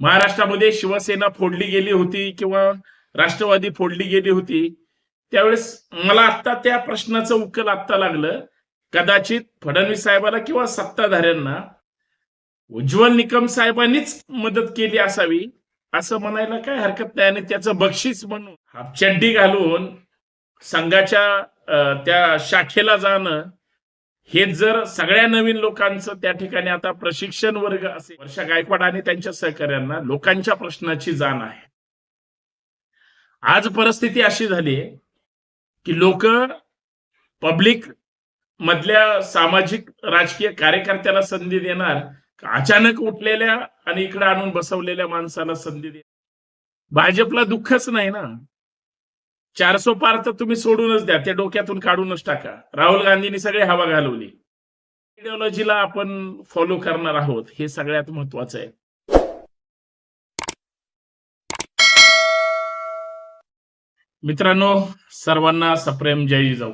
महाराष्ट्रामध्ये शिवसेना फोडली गेली होती किंवा राष्ट्रवादी फोडली गेली होती त्यावेळेस मला आता त्या प्रश्नाचं उकल आत्ता लागलं. कदाचित फडणवीस साहेबाला किंवा सत्ताधाऱ्यांना उज्ज्वल निकम साहेबांनीच मदत केली असावी असं म्हणायला काय हरकत नाही आणि त्याचं बक्षीस म्हणून हापचड्डी घालून संघाच्या त्या शाखेला जाणं हे जर सगळ्या नवीन लोकांचं त्या ठिकाणी आता प्रशिक्षण वर्ग असेल वर्षा गायकवाड आणि त्यांच्या सहकार्यांना लोकांच्या प्रश्नाची जाण आहे. आज परिस्थिती अशी झाली आहे की लोक पब्लिक मधल्या सामाजिक राजकीय कार्यकर्त्याला संधी देणार अचानक उठलेल्या आणि इकडे आणून बसवलेल्या माणसाला संधी देणार? भाजपला दुःखच नाही ना? चारसो पार तर तुम्ही सोडूनच द्या. ते डोक्यातून काढूनच टाका. राहुल गांधींनी सगळी हवा घालवली. आयडिओलॉजीला आपण फॉलो करणार आहोत. हे सगळ्यात महत्वाचं आहे. मित्रांनो सर्वांना सप्रेम जय जाऊ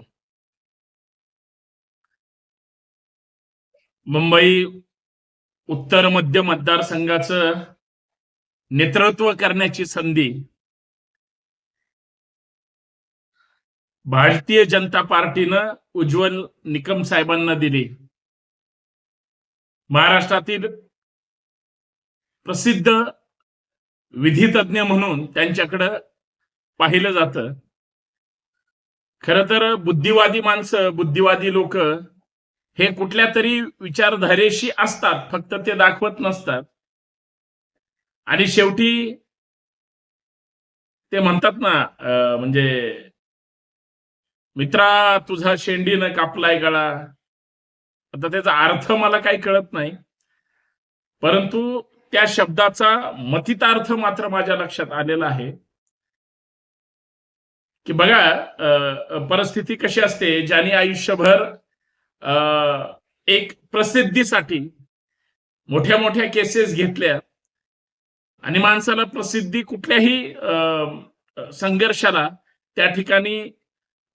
मुंबई उत्तर मध्य मतदारसंघाचं नेतृत्व करण्याची संधी भारतीय जनता पार्टीनं उज्ज्वल निकम साहेबांना दिली. महाराष्ट्रातील प्रसिद्ध विधितज्ञ म्हणून त्यांच्याकडं पाहिलं जात. खर तर बुद्धिवादी माणसं बुद्धिवादी लोक हे कुठल्या तरी विचारधारेशी असतात फक्त ते दाखवत नसतात. आणि शेवटी ते म्हणतात ना म्हणजे मित्रा तुझा शेंडीनं कापलाय गळा. आता त्याचा अर्थ मला काही कळत नाही. परंतु त्या शब्दाचा मतितार्थ मात्र माझ्या लक्षात आलेला आहे. की बघा परिस्थिती कशी असते ज्याने आयुष्यभर अं, एक प्रसिद्धीसाठी मोठ्या मोठ्या केसेस घेतल्या आणि माणसाला प्रसिद्धी कुठल्याही अं, संघर्षाला त्या ठिकाणी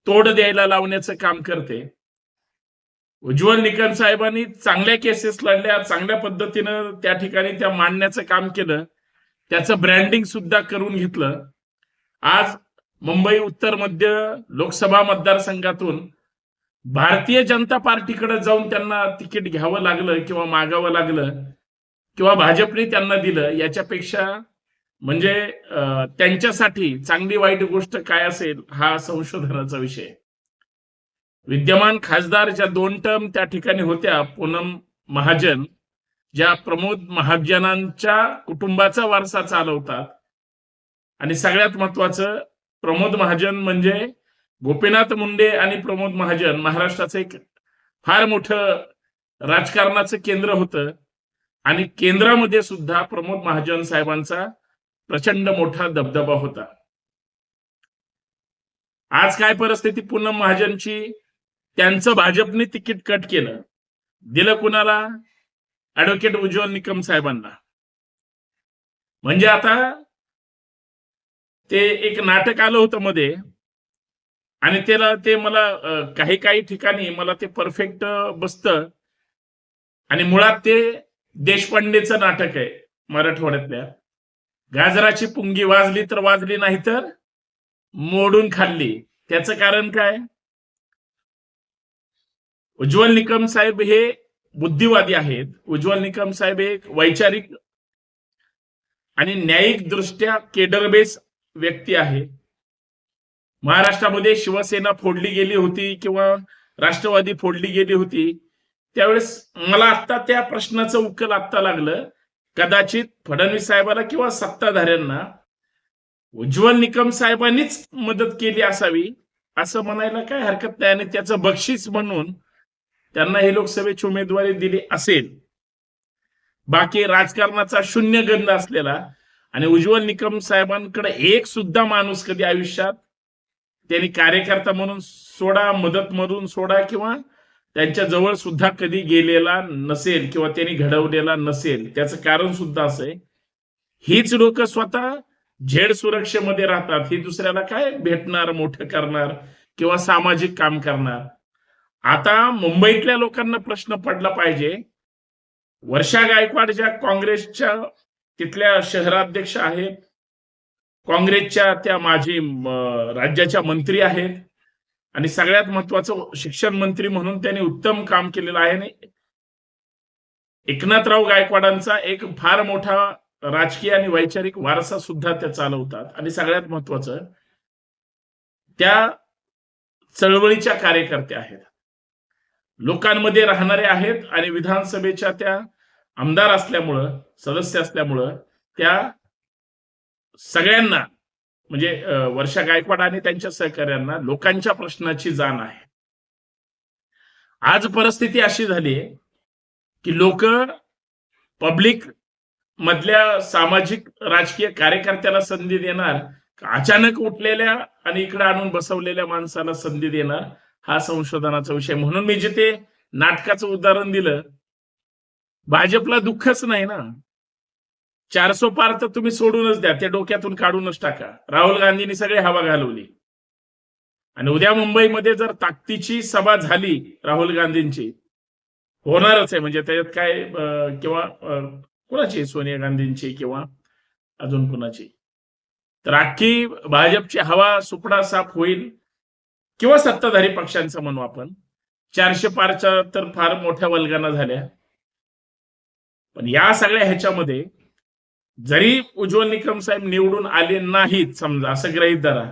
तोड द्यायला लावण्याचं काम करते. उज्ज्वल निकम साहेबांनी चांगल्या केसेस लढल्या चांगल्या पद्धतीनं त्या ठिकाणी त्या मांडण्याचं काम केलं. त्याचं ब्रँडिंग सुद्धा करून घेतलं. आज मुंबई उत्तर मध्य लोकसभा मतदारसंघातून भारतीय जनता पार्टीकडे जाऊन त्यांना तिकीट घ्यावं लागलं किंवा मागावं लागलं किंवा भाजपने त्यांना दिलं याच्यापेक्षा म्हणजे त्यांच्यासाठी चांगली वाईट गोष्ट काय असेल हा संशोधनाचा विषय. विद्यमान खासदार ज्या दोन टर्म त्या ठिकाणी होत्या पूनम महाजन ज्या प्रमोद महाजनांच्या कुटुंबाचा वारसा चालवतात आणि सगळ्यात महत्वाचं प्रमोद महाजन म्हणजे गोपीनाथ मुंडे आणि प्रमोद महाजन महाराष्ट्राचं एक फार मोठं राजकारणाचं केंद्र होतं. आणि केंद्रामध्ये सुद्धा प्रमोद महाजन साहेबांचा प्रचंड मोठा दबदबा होता. आज काय परिस्थिती? पूनम महाजनची त्यांचं भाजपने तिकीट कट केलं. दिलं कुणाला? ऍडव्होकेट उज्ज्वल निकम साहेबांना. म्हणजे आता ते एक नाटक आलं होतं मध्ये. आणि त्याला ते मला काही काही ठिकाणी मला ते परफेक्ट बसतं. आणि मुळात ते देशपांडेचं नाटक आहे मराठवाड्यातल्या. गाजराची पुंगी वाजली तर वाजली नाही तर मोडून खाल्ली. त्याचं कारण काय? उज्ज्वल निकम साहेब हे बुद्धिवादी आहेत. उज्ज्वल निकम साहेब हे एक वैचारिक आणि न्यायिक दृष्ट्या केडरबेस व्यक्ती आहे. महाराष्ट्रामध्ये शिवसेना फोडली गेली होती किंवा राष्ट्रवादी फोडली गेली होती. त्यावेळेस मला आता त्या प्रश्नाचं उकल आत्ता लागलं. कदाचित फडणवीस साहेबाला किंवा सत्ताधाऱ्यांना उज्ज्वल निकम साहेबांनीच मदत केली असावी असं म्हणायला काय हरकत नाही आणि त्याचं बक्षीस म्हणून त्यांना ही लोकसभेची उमेदवारी दिली असेल. बाकी राजकारणाचा शून्य गंध असलेला आणि उज्ज्वल निकम साहेबांकडे एक सुद्धा माणूस कधी आयुष्यात त्यांनी कार्यकर्ता म्हणून सोडा मदत म्हणून सोडा किंवा त्यांच्या जवळ सुद्धा कधी गेलेला नसेल किंवा त्यांनी घडवलेला नसेल त्याचं कारण सुद्धा असं आहे. हीच लोक स्वतः झेड सुरक्षेमध्ये राहतात. ही दुसऱ्याला काय भेटणार मोठं करणार किंवा सामाजिक काम करणार? आता मुंबईतल्या लोकांना प्रश्न पडला पाहिजे. वर्षा गायकवाड ज्या काँग्रेसच्या तिथल्या शहराध्यक्ष आहेत काँग्रेसच्या त्या माजी राज्याच्या मंत्री आहेत आणि सगळ्यात महत्वाचं शिक्षण मंत्री म्हणून त्यांनी उत्तम काम केलेलं आहे. आणि एकनाथराव गायकवाडांचा एक फार मोठा राजकीय आणि वैचारिक वारसा सुद्धा त्या चालवतात. आणि सगळ्यात महत्वाचं त्या चळवळीच्या कार्यकर्त्या आहेत. लोकांमध्ये राहणारे आहेत आणि विधानसभेच्या त्या आमदार असल्यामुळं सदस्य असल्यामुळं त्या सगळ्यांना म्हणजे वर्षा गायकवाड आणि त्यांच्या सहकार्यांना लोकांच्या प्रश्नाची जाण आहे. आज परिस्थिती अशी झाली आहे की लोक पब्लिक मधल्या सामाजिक राजकीय कार्यकर्त्याला संधी देणार अचानक उठलेल्या आणि इकडे आणून बसवलेल्या माणसाला संधी देणार हा संशोधनाचा विषय. म्हणून मी जिथे नाटकाचं उदाहरण दिलं भाजपला दुःखच नाही ना. चारसो पार तर तुम्ही सोडूनच द्या. ते डोक्यातून काढूनच टाका. राहुल गांधींनी सगळी हवा घालवली. आणि उद्या मुंबईमध्ये जर ताकदीची सभा झाली राहुल गांधींची होणारच आहे. म्हणजे त्याच्यात काय किंवा कुणाची सोनिया गांधींची किंवा अजून कुणाची? तर अख्खी भाजपची हवा सुपडा साफ होईल किंवा सत्ताधारी पक्षांचं म्हणू आपण. चारशे पारच्या तर फार मोठ्या वल्गाना झाल्या. पण या सगळ्या ह्याच्यामध्ये जरी उज्ज्वल निकम साहेब निवडून आले नाहीत समजा असं गृहीत धरा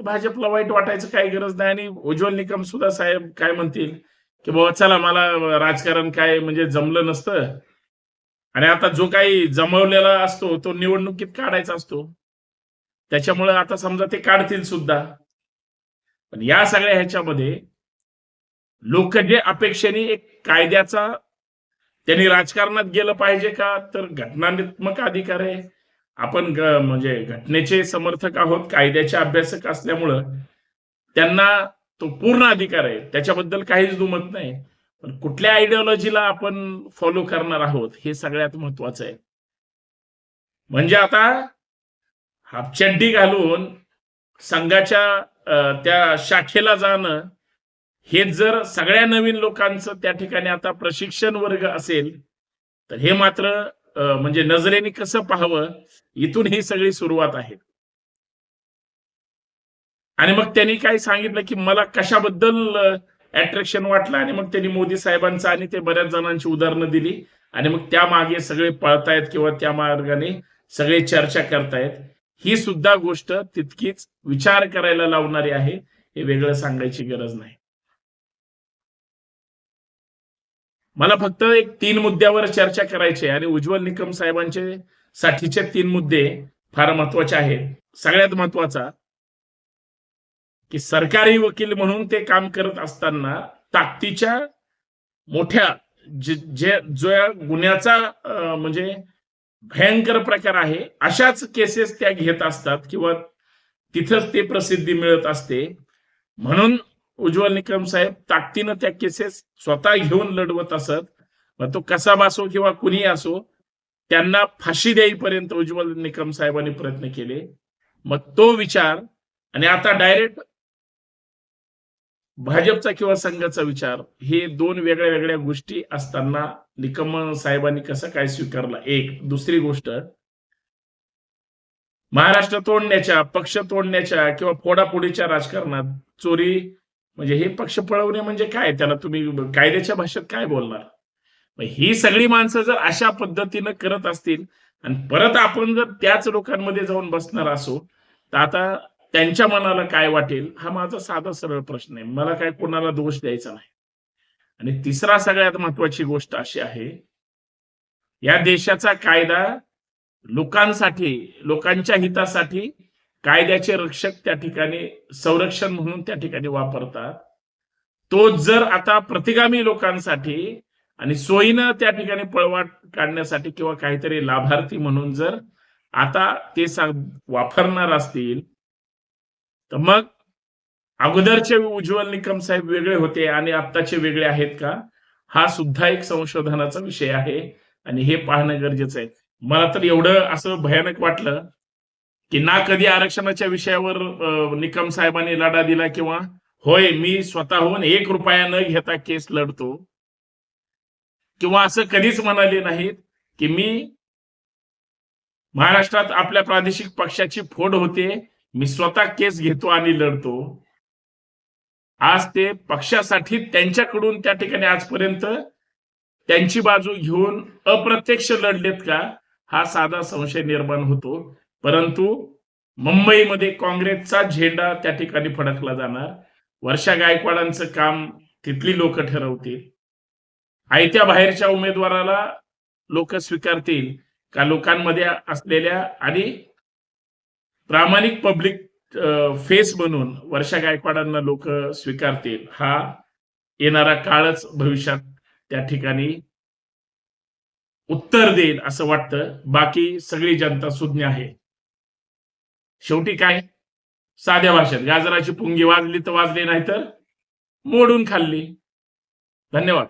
तर भाजपला वाईट वाटायचं काही गरज नाही आणि उज्ज्वल निकम सुद्धा साहेब काय म्हणतील की बाबा चला मला राजकारण काय म्हणजे जमलं नसतं. आणि आता जो काही जमवलेला असतो तो निवडणुकीत काढायचा असतो. त्याच्यामुळे आता समजा ते काढतील सुद्धा. पण या सगळ्या ह्याच्यामध्ये लोक जे अपेक्षेने एक कायद्याचा त्यांनी राजकारणात गेलं पाहिजे का? तर घटनात्मक अधिकार आहे. आपण म्हणजे घटनेचे समर्थक आहोत कायद्याचे अभ्यासक असल्यामुळं त्यांना तो पूर्ण अधिकार आहे. त्याच्याबद्दल काहीच दुमत नाही. पण कुठल्या आयडिओलॉजीला आपण फॉलो करणार आहोत हे सगळ्यात महत्वाचं आहे. म्हणजे आता हापचड्डी घालून संघाच्या त्या शाखेला जाणं हे जर सगळ्या नवीन लोकांचं त्या ठिकाणी आता प्रशिक्षण वर्ग असेल तर हे मात्र म्हणजे नजरेने कसं पाहावं इथून ही सगळी सुरुवात आहे. आणि मग त्यांनी काय सांगितलं की मला कशाबद्दल अट्रॅक्शन वाटलं आणि मग त्यांनी मोदी साहेबांचं आणि ते बऱ्याच जणांची उदाहरणं दिली. आणि मग त्या मागे सगळे पळतायत किंवा त्या मार्गाने सगळे चर्चा करतायत. ही सुद्धा गोष्ट तितकीच विचार करायला लावणारी आहे हे वेगळं सांगायची गरज नाही. मला फक्त एक तीन मुद्द्यावर चर्चा करायची आणि उज्ज्वल निकम साहेबांचे साठीचे तीन मुद्दे फार महत्त्वाचे आहेत. सगळ्यात महत्त्वाचा की सरकारी वकील म्हणून ते काम करत असताना ताकदीच्या मोठ्या जे जो या गुन्ह्याचा म्हणजे भयंकर प्रकार आहे अशाच केसेस त्या घेत असतात किंवा तिथं ते प्रसिद्धी मिळत असते. म्हणून उज्ज्वल निकम साहेब ताकदीनं त्या केसेस स्वतः घेऊन लढवत असत. मग तो कसाब असो किंवा कुणी असो त्यांना फाशी द्यायपर्यंत उज्ज्वल निकम साहेबांनी प्रयत्न केले. मग तो विचार आणि आता डायरेक्ट भाजपचा किंवा संघाचा विचार हे दोन वेगळ्या वेगळ्या गोष्टी असताना निकम साहेबांनी कसं काय स्वीकारला? एक दुसरी गोष्ट महाराष्ट्र तोडण्याच्या पक्ष तोडण्याच्या किंवा फोडाफोडीच्या राजकारणात चोरी म्हणजे हे पक्ष पळवणे म्हणजे काय? त्याला तुम्ही कायद्याच्या भाषेत काय बोलणार? मग ही सगळी माणसं जर अशा पद्धतीनं करत असतील आणि परत आपण जर त्याच लोकांमध्ये जाऊन बसणार असो तर आता त्यांच्या मनाला काय वाटेल? हा माझा साधा सरळ प्रश्न आहे. मला काय कोणाला दोष द्यायचा नाही. आणि तिसरा सगळ्यात महत्वाची गोष्ट अशी आहे या देशाचा कायदा लोकांसाठी लोकांच्या हितासाठी कायद्याचे रक्षक त्या ठिकाणी संरक्षण म्हणून त्या ठिकाणी वापरतात. तो जर आता प्रतिगामी लोकांसाठी आणि सोयीनं त्या ठिकाणी पळवाट काढण्यासाठी किंवा काहीतरी लाभार्थी म्हणून जर आता ते वापरणार असतील तर मग अगोदरचे उज्ज्वल निकम साहेब वेगळे होते आणि आत्ताचे वेगळे आहेत का? हा सुद्धा एक संशोधनाचा विषय आहे आणि हे पाहणं गरजेचं आहे. मला तर एवढं असं भयानक वाटलं की ना कधी आरक्षणाच्या विषयावर निकम साहेबांनी लढा दिला किंवा होय मी स्वतःहून एक रुपया न घेता केस लढतो. किंवा असं कधीच म्हणाले नाहीत की मी महाराष्ट्रात आपल्या प्रादेशिक पक्षाची फोड होते मी स्वतः केस घेतो आणि लढतो. आज ते पक्षासाठी त्यांच्याकडून त्या ठिकाणी आजपर्यंत त्यांची बाजू घेऊन अप्रत्यक्ष लढलेत का हा साधा संशय निर्माण होतो. परंतु मुंबईमध्ये काँग्रेसचा झेंडा त्या ठिकाणी फडकला जाणार. वर्षा गायकवाडांचं काम तिथली लोक ठरवतील. आयत्या बाहेरच्या उमेदवाराला लोक स्वीकारतील का लोकांमध्ये असलेल्या आणि प्रामाणिक पब्लिक फेस म्हणून वर्षा गायकवाडांना लोक स्वीकारतील हा येणारा काळच भविष्यात त्या ठिकाणी उत्तर देईल असं वाटतं. बाकी सगळी जनता सुज्ञ आहे. शेवटी काय? साध्या भाषेत गाजराची पुंगी वाजली तर वाजली नाही तर मोडून खाल्ली. धन्यवाद.